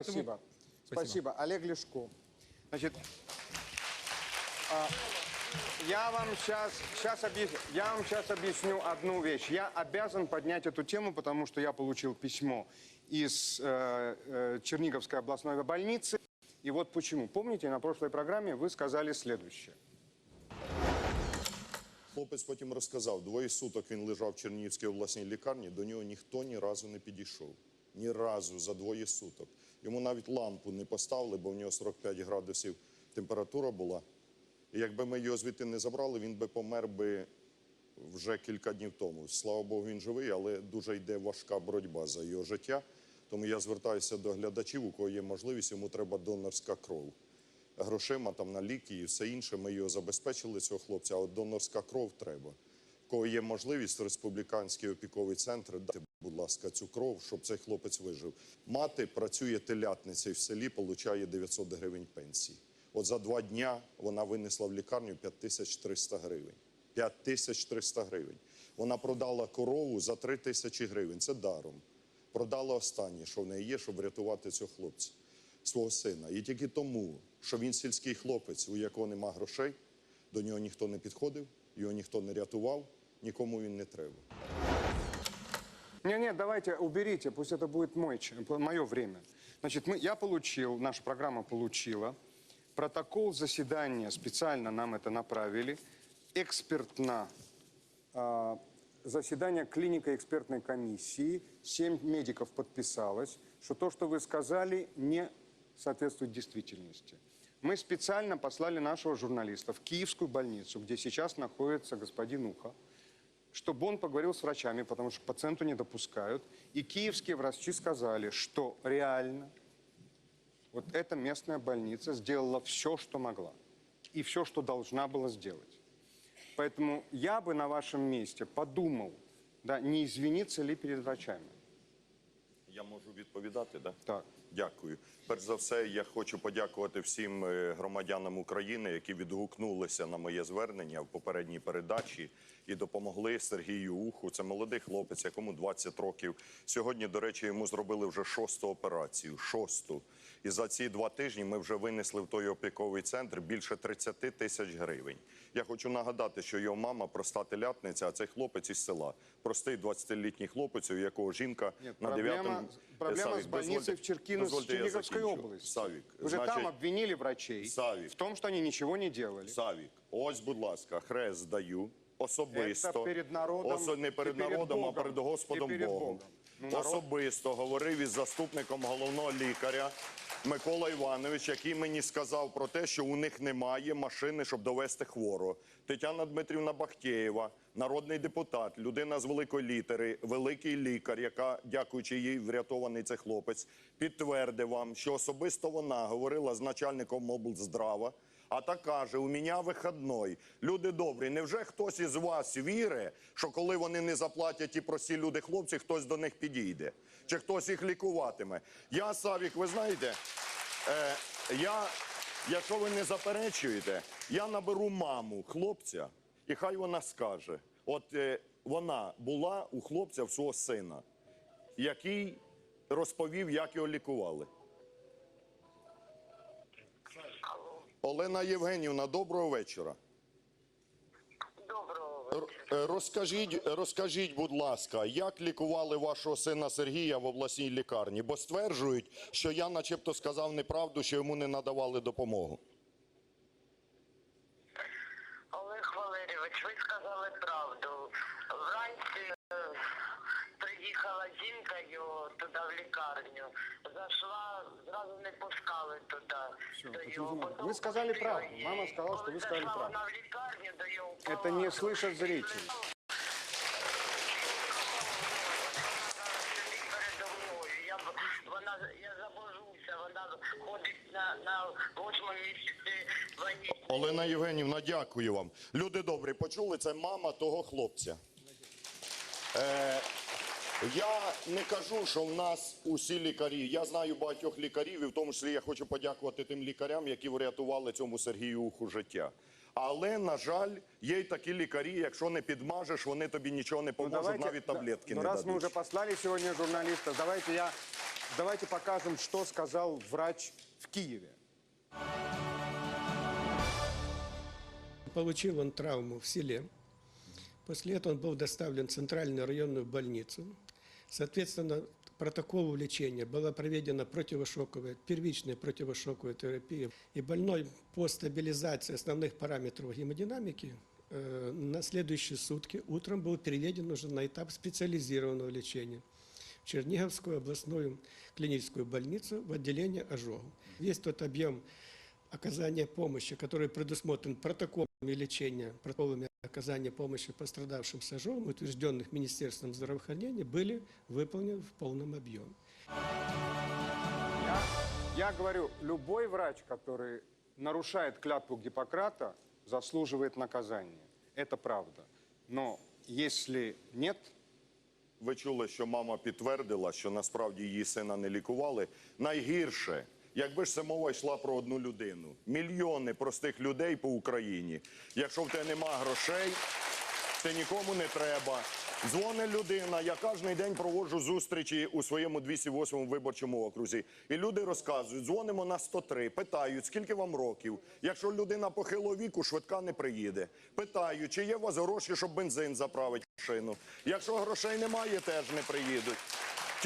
Спасибо. Спасибо. Олег Лешко. Значит, а, я вам сейчас, сейчас объясню, я вам сейчас объясню одну вещь. Я обязан поднять эту тему, потому что я получил письмо из э, э, Черниговской областной больницы. И вот почему. Помните, на прошлой программе вы сказали следующее. Хлопець потім розказав, двоє суток він лежав в Чернігівській обласній лікарні, до нього ніхто ні разу не підійшов. Ні разу за двоє суток. Йому навіть лампу не поставили, бо в нього 45 градусів температура була. І якби ми його звідти не забрали, він би помер би вже кілька днів тому. Слава Богу, він живий, але дуже йде важка боротьба за його життя. Тому я звертаюся до глядачів, у кого є можливість, йому треба донорська кров грошима там на ліки і все інше. Ми його забезпечили, цього хлопця. А от донорська кров треба. В Кого є можливість, республіканський опіковий центр, дайте, будь ласка, цю кров, щоб цей хлопець вижив. Мати працює телятницею в селі, получає 900 гривень пенсії. От за два дня вона винесла в лікарню 5300 гривень. 5300 гривень. Вона продала корову за 3 тисячі гривень. Це даром. Продала останнє, що в неї є, щоб врятувати цього хлопця свого сина. І тільки тому, що він сільський хлопець, у якого нема грошей, до нього ніхто не підходив, його ніхто не рятував, нікому він не треба. Не, нет, давайте уберите, пусть это будет мой, мое время. Значит, мы, я получил, наша программа получила протокол заседания, специально нам это направили, экспертно а, заседание клиника экспертной комиссии, семь медиков подписалось, что то, что вы сказали, не соответствует действительности. Мы специально послали нашего журналиста в Киевскую больницу, где сейчас находится господин Уха, чтобы он поговорил с врачами, потому что пациенту не допускают. И киевские врачи сказали, что реально вот эта местная больница сделала все, что могла. И все, что должна была сделать. Поэтому я бы на вашем месте подумал, да, не извиниться ли перед врачами. Я можу відповідати, да? Так. Дякую. Перш за все, я хочу подякувати всім е, громадянам України, які відгукнулися на моє звернення в попередній передачі і допомогли Сергію Уху. Це молодий хлопець, якому 20 років. Сьогодні, до речі, йому зробили вже шосту операцію. Шосту. І за ці два тижні ми вже винесли в той опіковий центр більше 30 тисяч гривень. Я хочу нагадати, що його мама проста телятниця, а цей хлопець із села. Простий 20-літній хлопець, у якого жінка Нет, на проблема, 9 проблема с больницей в Черкину, с Черниговской области. Савік, Вы же там значить, обвинили врачей Савик. в том, что они ничего не делали. Савік, ось, будь ласка, хрест здаю особисто. Це перед народом Осо- не перед і перед народом, Богом. а перед Господом І перед Богом. Богом. Ну, народ- Особисто говорив із заступником головного лікаря Микола Іванович, який мені сказав про те, що у них немає машини, щоб довести хворого. Тетяна Дмитрівна Бахтєєва, народний депутат, людина з великої літери, великий лікар, яка, дякуючи їй, врятований цей хлопець, підтвердив вам, що особисто вона говорила з начальником облздрава, а та каже: у мене вихідний. Люди добрі, невже хтось із вас вірить, що коли вони не заплатять ті прості люди, хлопці, хтось до них підійде? Чи хтось їх лікуватиме? Я, Савік, ви знаєте, е, я, якщо ви не заперечуєте, я наберу маму хлопця, і хай вона скаже: от е, вона була у хлопця в свого сина, який розповів, як його лікували. Олена Євгенівна, доброго вечора. Доброго Р- е, Розкажіть, розкажіть, будь ласка, як лікували вашого сина Сергія в обласній лікарні? Бо стверджують, що я, начебто, сказав неправду, що йому не надавали допомогу. Олег Валерійович, ви сказали правду. Вранці е, приїхала жінка його туди в лікарню. Зайшла, зразу не пускали туди. Всё, до очень його. здорово. Потім Ви сказали пустили правду. її. Мама сказала, що Коли ви сказали зайшла правду. Вона в лікарню до його Это не палату, слышат зрители. Олена Євгенівна, дякую вам. Люди добрі, почули, це мама того хлопця. Е, я не кажу, що в нас усі лікарі. Я знаю багатьох лікарів, і в тому числі я хочу подякувати тим лікарям, які врятували цьому Сергію Уху життя. Але, на жаль, є й такі лікарі, якщо не підмажеш, вони тобі нічого не Ну, поможуть, навіть таблетки ну, не раз дадуть. уже послали сегодня журналиста, давайте я давайте покажем, что сказал врач в Киеве. Получил он травму в селе. После этого он был доставлен в центральную районную больницу. Соответственно, протоколу лечения была проведена противошоковая, первичная противошоковая терапия. И больной по стабилизации основных параметров гемодинамики э, на следующие сутки утром был переведен уже на этап специализированного лечения в Черниговскую областную клиническую больницу в отделение ожогов. Весь тот объем оказания помощи, который предусмотрен протоколами лечения, протоколами оказания помощи пострадавшим с ожогом, утвержденных Министерством здравоохранения, были выполнены в полном объеме. Я, я говорю, любой врач, который нарушает клятву Гиппократа, заслуживает наказания. Это правда. Но если нет, Ви чули, що мама підтвердила, що насправді її сина не лікували. Найгірше, якби ж це мова йшла про одну людину. Мільйони простих людей по Україні. Якщо в тебе нема грошей, ти нікому не треба. Дзвонить людина, я кожен день проводжу зустрічі у своєму 208 виборчому окрузі. І люди розказують, дзвонимо на 103, питають, скільки вам років. Якщо людина похилого віку, швидка не приїде. Питають, чи є у вас гроші, щоб бензин заправити машину. Якщо грошей немає, теж не приїдуть.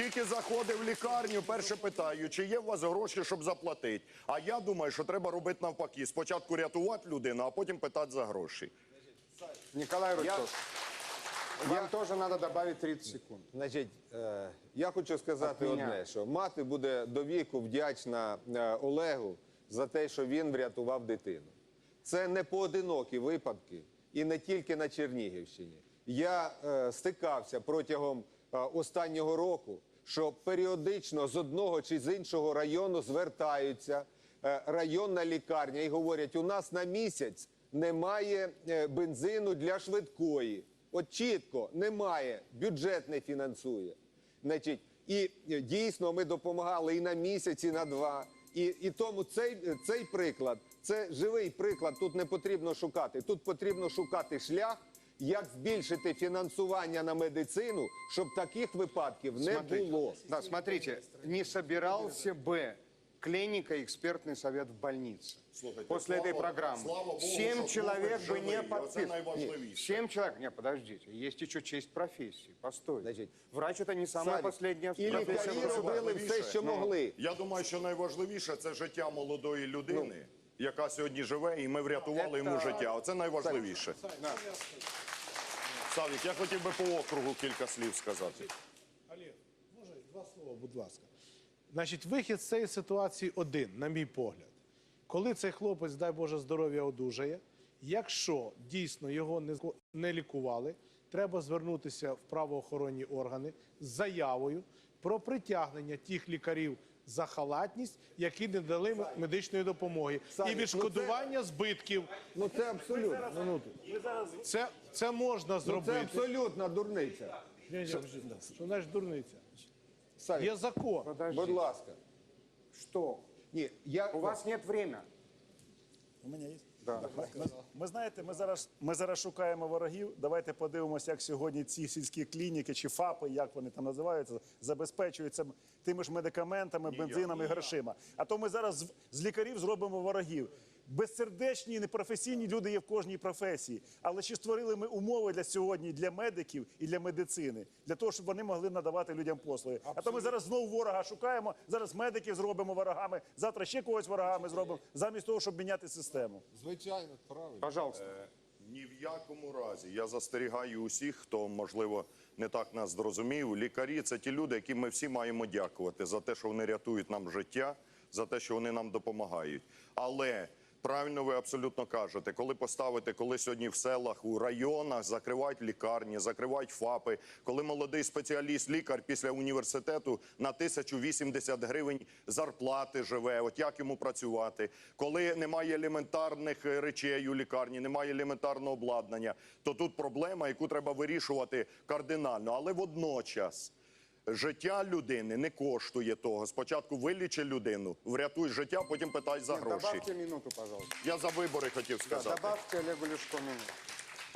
Тільки заходив в лікарню, перше питаю, чи є у вас гроші, щоб заплатити. А я думаю, що треба робити навпаки. Спочатку рятувати людину, а потім питати за гроші. Николай Рудков, вам тоже надо добавить 30 секунд. Значить, е, я хочу сказати От мене. одне, що мати буде до віку вдячна е, Олегу за те, що він врятував дитину. Це не поодинокі випадки і не тільки на Чернігівщині. Я е, стикався протягом е, останнього року, що періодично з одного чи з іншого району звертаються е, районна лікарня і говорять: у нас на місяць немає е, бензину для швидкої. От чітко немає, бюджет не фінансує. Значить, і е, дійсно ми допомагали і на місяць, і на два. І, і тому цей, цей приклад це живий приклад. Тут не потрібно шукати. Тут потрібно шукати шлях, як збільшити фінансування на медицину, щоб таких випадків не Смотрите. було. Да, смотрите, не собирался бы клинико-экспертный совет в больнице. Слушайте, После слава- этой программы. слава Богу, Семь что человек хлопец бы не живой, вот это подписали. наиважливейше. Семь человек. Не, подождите. Есть еще честь профессии. Постой. Значит, Врач это не самая Савик, последняя і профессия. лікарі в государстве. робили все, що могли. Я думаю, що найважливіше це життя молодої людини, яка сьогодні живе, і ми врятували йому життя. Оце найважливіше. Савік, я хотів би по округу кілька слів сказати. Олег, може два слова, будь ласка. Значить, вихід з цієї ситуації один, на мій погляд. Коли цей хлопець, дай Боже здоров'я, одужає, якщо дійсно його не, не лікували, треба звернутися в правоохоронні органи з заявою про притягнення тих лікарів за халатність, які не дали медичної допомоги, і ну відшкодування збитків. Ну це абсолютно. Минуту. Це, це можна Ну, зробити. це абсолютно дурниця. Ні, Що значить дурниця? Є закон. Будь ласка. що? Ні, я У вас нет времени. У мене є. Ми знаєте, ми зараз, ми зараз шукаємо ворогів. Давайте подивимося, як сьогодні ці сільські клініки чи ФАПи, як вони там називаються, забезпечуються тими ж медикаментами, бензинами, грошима. А то ми зараз з, з лікарів зробимо ворогів. Безсердечні, і непрофесійні люди є в кожній професії. Але чи створили ми умови для сьогодні для медиків і для медицини, для того, щоб вони могли надавати людям послуги? А то ми зараз знову ворога шукаємо. Зараз медиків зробимо ворогами, завтра ще когось ворогами зробимо, замість того, щоб міняти систему. звичайно правильно. Пожалуйста. Ні в якому разі. Я застерігаю усіх, хто, можливо, не так нас зрозумів. Лікарі це ті люди, яким ми всі маємо дякувати за те, що вони рятують нам життя, за те, що вони нам допомагають. Але правильно ви абсолютно кажете, коли поставити, коли сьогодні в селах, у районах закривають лікарні, закривають ФАПи, коли молодий спеціаліст, лікар після університету на 1080 гривень зарплати живе, от як йому працювати, коли немає елементарних е, речей у лікарні, немає елементарного обладнання, то тут проблема, яку треба вирішувати кардинально. Але водночас життя людини не коштує того. Спочатку вилічи людину, врятуй життя, потім питай за Нет, гроші. добавьте минуту, пожалуйста. Я за вибори хотів Да, сказати. добавьте Олегу Лешко минуту.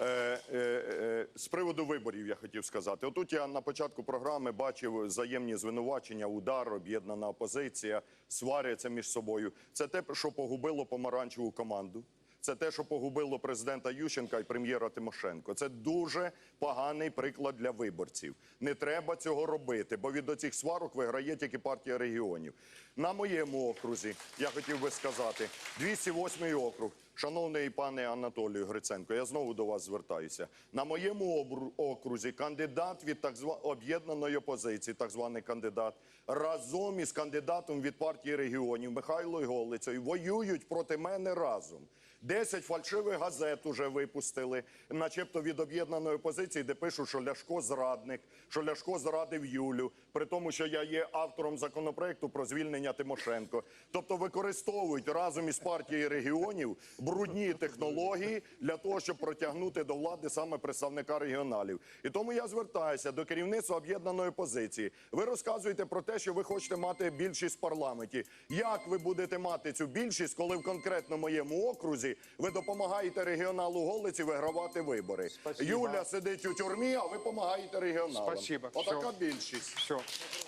Е, е, е, з приводу виборів я хотів сказати. Отут я на початку програми бачив взаємні звинувачення, удар, об'єднана опозиція, сваряться між собою. Це те, що погубило помаранчеву команду. Це те, що погубило президента Ющенка і прем'єра Тимошенко. Це дуже поганий приклад для виборців. Не треба цього робити, бо від оцих сварок виграє тільки партія регіонів. На моєму окрузі я хотів би сказати 208 округ. Шановний пане Анатолію Гриценко, я знову до вас звертаюся. На моєму окрузі кандидат від так званої об'єднаної опозиції, так званий кандидат, разом із кандидатом від партії регіонів Михайлою Голицею воюють проти мене разом. Десять фальшивих газет уже випустили, начебто від об'єднаної опозиції, де пишуть, що Ляшко зрадник, що Ляшко зрадив Юлю, при тому, що я є автором законопроекту про звільнення Тимошенко. Тобто використовують разом із партією регіонів брудні технології для того, щоб протягнути до влади саме представника регіоналів. І тому я звертаюся до керівництва об'єднаної опозиції. Ви розказуєте про те, що ви хочете мати більшість в парламенті. Як ви будете мати цю більшість, коли в конкретно моєму окрузі ви допомагаєте регіоналу Голиці вигравати вибори? Спасибо. Юля сидить у тюрмі, а ви допомагаєте регіоналам. Спасибо. Отака Всё. більшість. Все.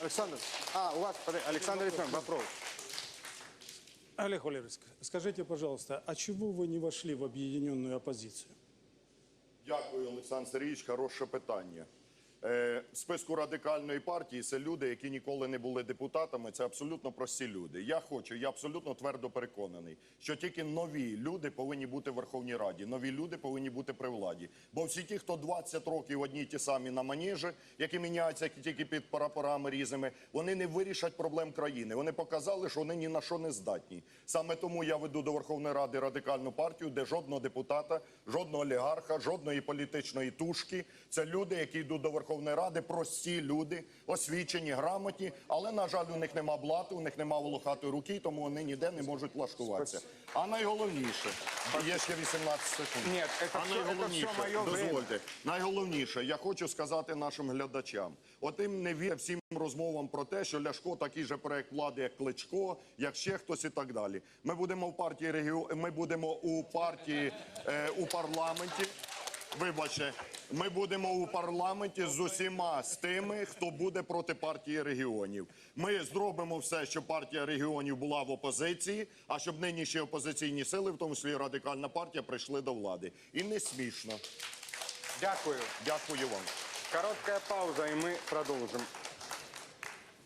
Александр, а, у вас, подожди, Александр Ефимович, вопрос. Олег Валерьевич, скажите, пожалуйста, а чего вы не вошли в объединенную оппозицию? Дякую, Олександр Сергійович. Хороше питання. Е, списку радикальної партії це люди, які ніколи не були депутатами. Це абсолютно прості люди. Я хочу, я абсолютно твердо переконаний, що тільки нові люди повинні бути в Верховній Раді. Нові люди повинні бути при владі. Бо всі ті, хто 20 років одні й ті самі на маніжі, які міняються тільки під прапорами різними, вони не вирішать проблем країни. Вони показали, що вони ні на що не здатні. Саме тому я веду до Верховної Ради радикальну партію, де жодного депутата, жодного олігарха, жодної політичної тушки. Це люди, які йдуть до Верховної Ради, прості люди, освічені, грамотні, але на жаль, у них нема блату, у них нема волохатої руки, тому вони ніде не можуть влаштуватися. А найголовніше, є ще 18 секунд. Ні, це а все- це найголовніше, все моє дозвольте, найголовніше, я хочу сказати нашим глядачам. От їм не вірте всім розмовам про те, що Ляшко такий же проект влади, як Кличко, як ще хтось і так далі. Ми будемо в партії регіо... ми будемо у партії е, у парламенті. Вибачте, ми будемо у парламенті з усіма з тими, хто буде проти партії регіонів. Ми зробимо все, щоб партія регіонів була в опозиції, а щоб нинішні опозиційні сили, в тому числі радикальна партія, прийшли до влади. І не смішно. Дякую. Дякую вам. Короткая пауза, и мы продолжим.